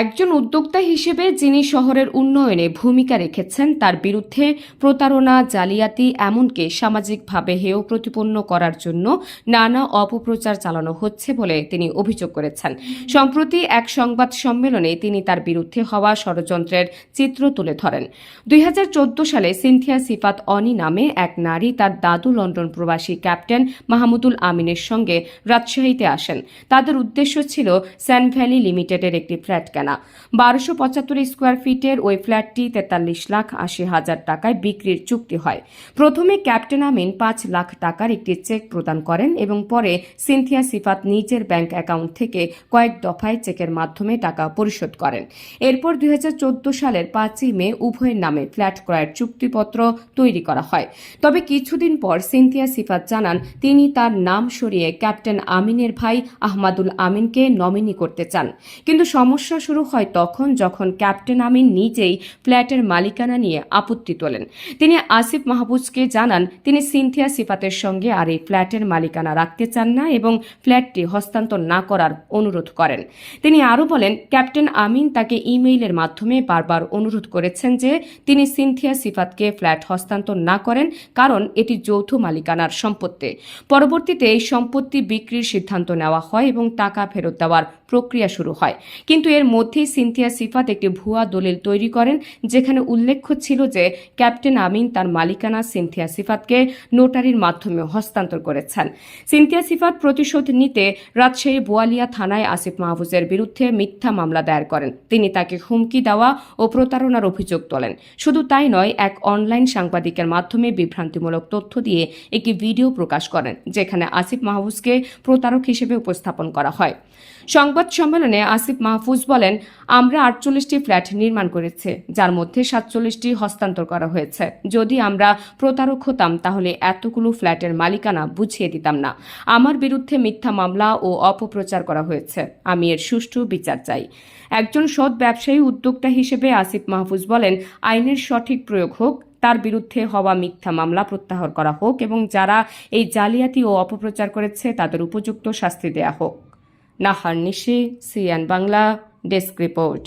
একজন উদ্যোক্তা হিসেবে যিনি শহরের উন্নয়নে ভূমিকা রেখেছেন, তার বিরুদ্ধে প্রতারণা, জালিয়াতি এমনকি সামাজিকভাবে হেয় প্রতিপন্ন করার জন্য নানা অপপ্রচার চালানো হচ্ছে বলে তিনি অভিযোগ করেছেন। সম্প্রতি এক সংবাদ সম্মেলনে তিনি তার বিরুদ্ধে হওয়া ষড়যন্ত্রের চিত্র তুলে ধরেন। দুই হাজার চোদ্দ সালে সিনথিয়া সিফাত অনি নামে এক নারী তার দাদু লন্ডন প্রবাসী ক্যাপ্টেন মাহমুদুল আমিনের সঙ্গে রাজশাহীতে আসেন। তাদের উদ্দেশ্য ছিল স্যান ভ্যালি লিমিটেডের একটি ফ্ল্যাট বারোশো পঁচাত্তর স্কোয়ার ফিটের ওই ফ্ল্যাটটি তেতাল্লিশ লাখ আশি হাজার টাকায় বিক্রির চুক্তি হয়। প্রথমে ক্যাপ্টেন আমিন পাঁচ লাখ টাকার একটি চেক প্রদান করেন এবং পরে সিনথিয়া সিফাত নিজের ব্যাংক অ্যাকাউন্ট থেকে কয়েক দফায় চেকের মাধ্যমে টাকা পরিশোধ করেন। এরপর দুই হাজার চোদ্দ সালের পাঁচই মে উভয়ের নামে ফ্ল্যাট ক্রয়ের চুক্তিপত্র তৈরি করা হয়। তবে কিছুদিন পর সিনথিয়া সিফাত জানান, তিনি তার নাম সরিয়ে ক্যাপ্টেন আমিনের ভাই আহমাদুল আমিনকে নমিনি করতে চান। কিন্তু সমস্যা হয় তখন যখন ক্যাপ্টেন আমিন নিজেই ফ্ল্যাটের মালিকানা নিয়ে আপত্তি তোলেন। তিনি আসিফ মাহবুজকে জানান, তিনি সিনথিয়া সিফাতের সঙ্গে আর এই ফ্ল্যাটের মালিকানা রাখতে চান না এবং ফ্ল্যাটটি হস্তান্তর না করার অনুরোধ করেন। তিনি আরও বলেন, ক্যাপ্টেন আমিন তাকে ইমেইলের মাধ্যমে বারবার অনুরোধ করেছেন যে তিনি সিনথিয়া সিফাতকে ফ্ল্যাট হস্তান্তর না করেন, কারণ এটি যৌথ মালিকানার সম্পত্তি। পরবর্তীতে এই সম্পত্তি বিক্রির সিদ্ধান্ত নেওয়া হয় এবং টাকা ফেরত দেওয়ার প্রক্রিয়া শুরু হয়। কিন্তু এর মধ্যেই সিনথিয়া সিফাত একটি ভুয়া দলিল তৈরি করেন, যেখানে উল্লেখ্য ছিল যে ক্যাপ্টেন আমিন তার মালিকানা সিনথিয়া সিফাতকে নোটারির মাধ্যমে হস্তান্তর করেছেন। সিনথিয়া সিফাত প্রতিশোধ নিতে রাজশাহী বোয়ালিয়া থানায় আসিফ মাহফুজের বিরুদ্ধে মিথ্যা মামলা দায়ের করেন। তিনি তাকে হুমকি দেওয়া ও প্রতারণার অভিযোগ তোলেন। শুধু তাই নয়, এক অনলাইন সাংবাদিকের মাধ্যমে বিভ্রান্তিমূলক তথ্য দিয়ে একটি ভিডিও প্রকাশ করেন, যেখানে আসিফ মাহফুজকে প্রতারক হিসেবে উপস্থাপন করা হয়। সংবাদ সম্মেলনে আসিফ মাহফুজ বলেন আমরা আটচল্লিশটি ফ্ল্যাট নির্মাণ করেছে, যার মধ্যে সাতচল্লিশটি হস্তান্তর করা হয়েছে। যদি আমরা প্রতারক হতাম, তাহলে এতগুলো ফ্ল্যাটের মালিকানা বুঝিয়ে দিতাম না। আমার বিরুদ্ধে মিথ্যা মামলা ও অপপ্রচার করা হয়েছে। আমি এর সুষ্ঠু বিচার চাই। একজন সৎ ব্যবসায়ী উদ্যোক্তা হিসেবে আসিফ মাহফুজ বলেন, আইনের সঠিক প্রয়োগ হোক, তার বিরুদ্ধে হওয়া মিথ্যা মামলা প্রত্যাহার করা হোক এবং যারা এই জালিয়াতি ও অপপ্রচার করেছে, তাদের উপযুক্ত শাস্তি দেয়া হোক। নাহার নিশি সিয়ান বাংলা। Desk report